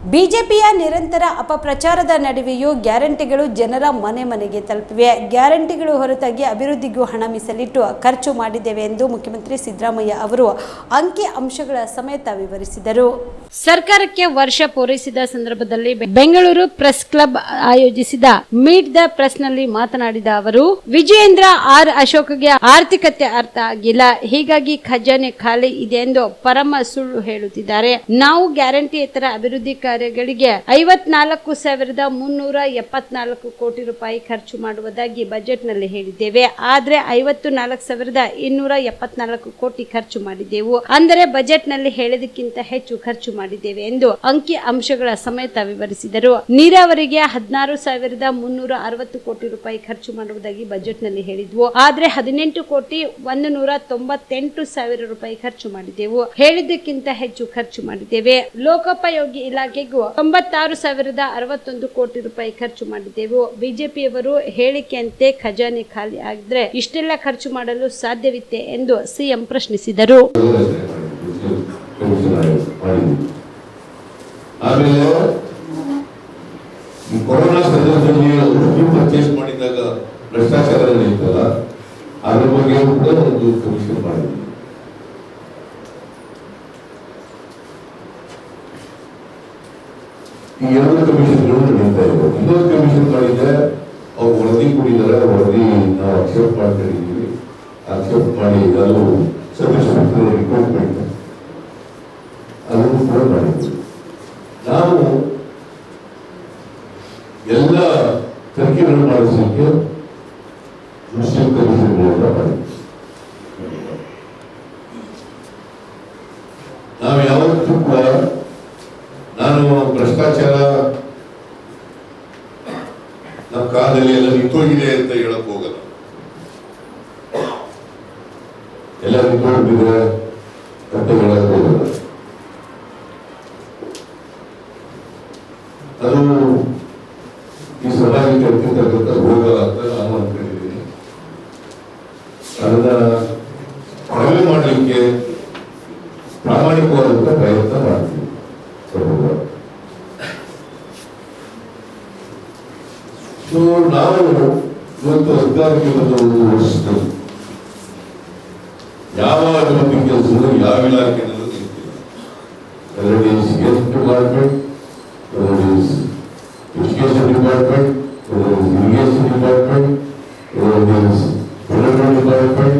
ಬಿಜೆಪಿಯ ನಿರಂತರ ಅಪಪ್ರಚಾರದ ನಡುವೆಯೂ ಗ್ಯಾರಂಟಿಗಳು ಜನರ ಮನೆ ಮನೆಗೆ ತಲುಪಿವೆ. ಗ್ಯಾರಂಟಿಗಳು ಹೊರತಾಗಿ ಅಭಿವೃದ್ಧಿಗೂ ಹಣ ಮೀಸಲಿಟ್ಟು ಖರ್ಚು ಮಾಡಿದ್ದೇವೆ ಎಂದು ಮುಖ್ಯಮಂತ್ರಿ ಸಿದ್ದರಾಮಯ್ಯ ಅವರು ಅಂಕಿ ಅಂಶಗಳ ಸಮೇತ ವಿವರಿಸಿದರು. ಸರ್ಕಾರಕ್ಕೆ ವರ್ಷ ಪೂರೈಸಿದ ಸಂದರ್ಭದಲ್ಲಿ ಬೆಂಗಳೂರು ಪ್ರೆಸ್ ಕ್ಲಬ್ ಆಯೋಜಿಸಿದ ಮೀಟ್ ದ ಪ್ರೆಸ್ನಲ್ಲಿ ಮಾತನಾಡಿದ ಅವರು, ವಿಜಯೇಂದ್ರ ಆರ್ ಅಶೋಕ್ಗೆ ಆರ್ಥಿಕತೆ ಅರ್ಥ ಆಗಿಲ್ಲ. ಹೀಗಾಗಿ ಖಜಾನೆ ಖಾಲಿ ಇದೆ ಎಂದು ಪರಮ ಸುಳ್ಳು ಹೇಳುತ್ತಿದ್ದಾರೆ. ನಾವು ಗ್ಯಾರಂಟಿಯೇತರ ಅಭಿವೃದ್ಧಿ ಕಾರ್ಯಗಳಿಗೆ ಐವತ್ನಾಲ್ಕು ಸಾವಿರದ ಮುನ್ನೂರ ಎಪ್ಪತ್ನಾಲ್ಕು ಕೋಟಿ ರೂಪಾಯಿ ಖರ್ಚು ಮಾಡುವುದಾಗಿ ಬಜೆಟ್ನಲ್ಲಿ ಹೇಳಿದ್ದೇವೆ. ಆದ್ರೆ ಐವತ್ತು ನಾಲ್ಕು ಸಾವಿರದ ಇನ್ನೂರ ಎಪ್ಪತ್ನಾಲ್ಕು ಕೋಟಿ ಖರ್ಚು ಮಾಡಿದ್ದೆವು ಅಂದರೆ ಬಜೆಟ್ನಲ್ಲಿ ಹೇಳಿದಕ್ಕಿಂತ ಹೆಚ್ಚು ಖರ್ಚು ಮಾಡಿದ್ದೇವೆ ಎಂದು ಅಂಕಿ ಅಂಶಗಳ ಸಮೇತ ವಿವರಿಸಿದರು. ನೀರಾವರಿಗೆ ಹದಿನಾರು ಸಾವಿರದ ಮುನ್ನೂರ ಅರವತ್ತು ಕೋಟಿ ರೂಪಾಯಿ ಖರ್ಚು ಮಾಡುವುದಾಗಿ ಬಜೆಟ್ನಲ್ಲಿ ಹೇಳಿದ್ವು. ಆದ್ರೆ ಹದಿನೆಂಟು ಕೋಟಿ ಒಂದು ನೂರ ತೊಂಬತ್ತೆಂಟು ಸಾವಿರ ರೂಪಾಯಿ ಖರ್ಚು ಮಾಡಿದ್ದೆವು ಹೇಳಿದ್ದಕ್ಕಿಂತ ಹೆಚ್ಚು ಖರ್ಚು ಮಾಡಿದ್ದೇವೆ. ಲೋಕೋಪಯೋಗಿ ಇಲಾಖೆಗೂ ತೊಂಬತ್ತಾರು ಸಾವಿರದ ಅರವತ್ತೊಂದು ಕೋಟಿ ರೂಪಾಯಿ ಖರ್ಚು ಮಾಡಿದ್ದೆವು. ಬಿಜೆಪಿಯವರು ಹೇಳಿಕೆಯಂತೆ ಖಜಾನೆ ಖಾಲಿ ಆಗಿದ್ರೆ ಇಷ್ಟೆಲ್ಲ ಖರ್ಚು ಮಾಡಲು ಸಾಧ್ಯವಿತ್ತೆ ಎಂದು ಸಿಎಂ ಪ್ರಶ್ನಿಸಿದರು. ಆಮೇಲೆ ಸಂದರ್ಭದಲ್ಲಿ ಪರ್ಚೇಸ್ ಮಾಡಿದಾಗ ಭ್ರಷ್ಟಾಚಾರ ನಡೆಯುತ್ತಲ್ಲ ಅದ್ರ ಬಗ್ಗೆ ಕೂಡ ಒಂದು ಕಮಿಷನ್ ಈ ಎರಡು ಕಮಿಷನ್ಗಳು ನಡೀತಾ ಇದೆ ಇನ್ನೊಂದು ಕಮಿಷನ್ ಮಾಡಿದ್ರೆ ಅವ್ರು ವರದಿ ಕೊಟ್ಟಿದ್ದಾರೆ ವರದಿ ನಾವು ಅಕ್ಸೆಪ್ಟ್ ಮಾಡ್ಕೊಂಡಿದ್ದೀವಿ. ಅಕ್ಸೆಪ್ಟ್ ಮಾಡಿ ಅದು ಸಬ್ಮಿಷನ್ ರಿಕ್ರೂಟ್ಮೆಂಟ್ ಅದನ್ನು ಕೂಡ ಮಾಡಿದ್ವಿ ನಾವು ಎಲ್ಲ ತನಿಖೆಗಳನ್ನು ಮಾಡಿಸಲಿಕ್ಕೆ ಮುಸ್ಲಿಂ ಕಮಿಷನ್ಗಳನ್ನ ಮಾಡಿದ್ವಿ. ನಾವು ಯಾವತ್ತೂ ಕೂಡ ನಾನು ಭ್ರಷ್ಟಾಚಾರ ನಮ್ಮ ಕಾಲದಲ್ಲಿ ಎಲ್ಲ ನಿಂತೋಗಿದೆ ಅಂತ ಹೇಳಕ್ ಹೋಗಲ್ಲ. ಎಲ್ಲ ನಿಂತೋಗ್ಬಿದ್ರೆ ಅಂತ ಹೇಳಕ್ ಹೋಗಲ್ಲ. ಅದು ಈ ಸಮಾಜಕ್ಕೆ ಅತ್ಯಂತ ಹೋಗಲ್ಲ ಅಂತ ನಾನು ಅನ್ಕೊಂಡಿದ್ದೀನಿ ಅದನ್ನ ಕಡಿಮೆ ಮಾಡಲಿಕ್ಕೆ ಪ್ರಾಮಾಣಿಕವಾದಂತ ಪ್ರಯತ್ನ ಮಾಡ್ತೀವಿ ಸೊ ನಾವು ಇವತ್ತು ಸುಧಾರಿಕೆಯನ್ನು ಮುಂದುವರಿಸಿದ್ದೆವು ಯಾವ ಅಭಿವೃದ್ಧಿ ಕೆಲಸದಲ್ಲೂ ಯಾವ ಇಲಾಖೆಯಲ್ಲೂ ಸಿಗ್ತಿಲ್ಲ ಎರಡು ದಿವಸ ಗೆಸ್ಟ್ ಡಿಪಾರ್ಟ್ಮೆಂಟ್ ಎರಡು ದಿವಸ ಎಜುಕೇಶನ್ ಡಿಪಾರ್ಟ್ಮೆಂಟ್, ಎರಡು ದಿವಸ ಇರಿಗೇಷನ್ ಡಿಪಾರ್ಟ್ಮೆಂಟ್, ಎರಡು ದಿವಸ ಡಿಪಾರ್ಟ್ಮೆಂಟ್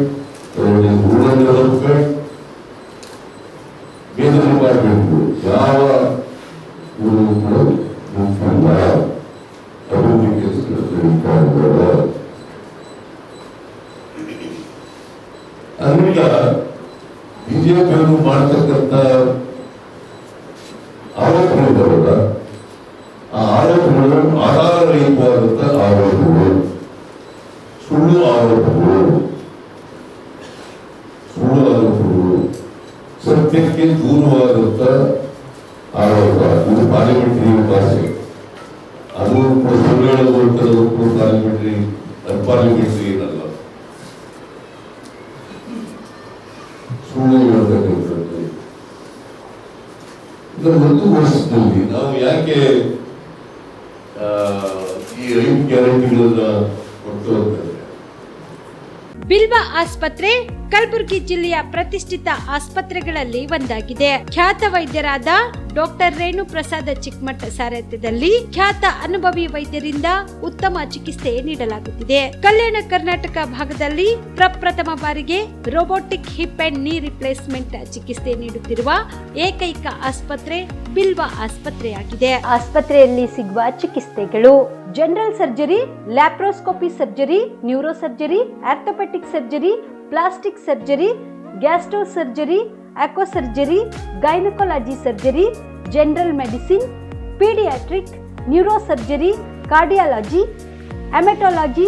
ಬಿಜೆಪಿಯವರು ಮಾಡ್ತಕ್ಕಂಥ ಆರೋಪಗಳಿದ್ದಾವಲ್ಲ, ಆ ಆರೋಪಗಳು ಆಧಾರರಹಿತವಾದಂಥ ಆರೋಪಗಳು, ಸುಳ್ಳು ಆರೋಪಗಳು ಸುಳ್ಳು ಆರೋಪಗಳು, ಸತ್ಯಕ್ಕೆ ದೂರವಾದಂಥ ಆರೋಪ. ಇದು ಪಾರ್ಲಿಮೆಂಟರಿ ಭಾಷೆ ಅದು ಸುಳ್ಳು ಹೇಳೋದು ಕೂಡ ಪಾರ್ಲಿಮೆಂಟರಿ ಅನ್ಪಾರ್ಲಿಮೆಂಟರಿ ಏನಲ್ಲ ಸುಳ್ಳು ಈಗ ಒಂದು ವರ್ಷದಲ್ಲಿ ನಾವು ಯಾಕೆ ಆ, ಈ ಐದು ಗ್ಯಾರಂಟಿಗಳನ್ನ ಕೊಟ್ಟು ಅಂತಂದ್ರೆ ಬಿಲ್ವ ಆಸ್ಪತ್ರೆ ಕಲಬುರಗಿ ಜಿಲ್ಲೆಯ ಪ್ರತಿಷ್ಠಿತ ಆಸ್ಪತ್ರೆಗಳಲ್ಲಿ ಒಂದಾಗಿದೆ. ಖ್ಯಾತ ವೈದ್ಯರಾದ ಡಾಕ್ಟರ್ ರೇಣು ಪ್ರಸಾದ ಚಿಕ್ಕಮಠ ಸಾರಥ್ಯದಲ್ಲಿ ಖ್ಯಾತ ಅನುಭವಿ ವೈದ್ಯರಿಂದ ಉತ್ತಮ ಚಿಕಿತ್ಸೆ ನೀಡಲಾಗುತ್ತಿದೆ. ಕಲ್ಯಾಣ ಕರ್ನಾಟಕ ಭಾಗದಲ್ಲಿ ಪ್ರಪ್ರಥಮ ಬಾರಿಗೆ robotic hip and knee replacement ಚಿಕಿತ್ಸೆ ನೀಡುತ್ತಿರುವ ಏಕೈಕ ಆಸ್ಪತ್ರೆ ಬಿಲ್ವ ಆಸ್ಪತ್ರೆಯಾಗಿದೆ. ಆಸ್ಪತ್ರೆಯಲ್ಲಿ ಸಿಗುವ ಚಿಕಿತ್ಸೆಗಳು general surgery laparoscopy surgery neuro surgery orthopaedic surgery plastic surgery gastro surgery onco surgery gynaecology surgery general medicine paediatric neuro surgery cardiology haematology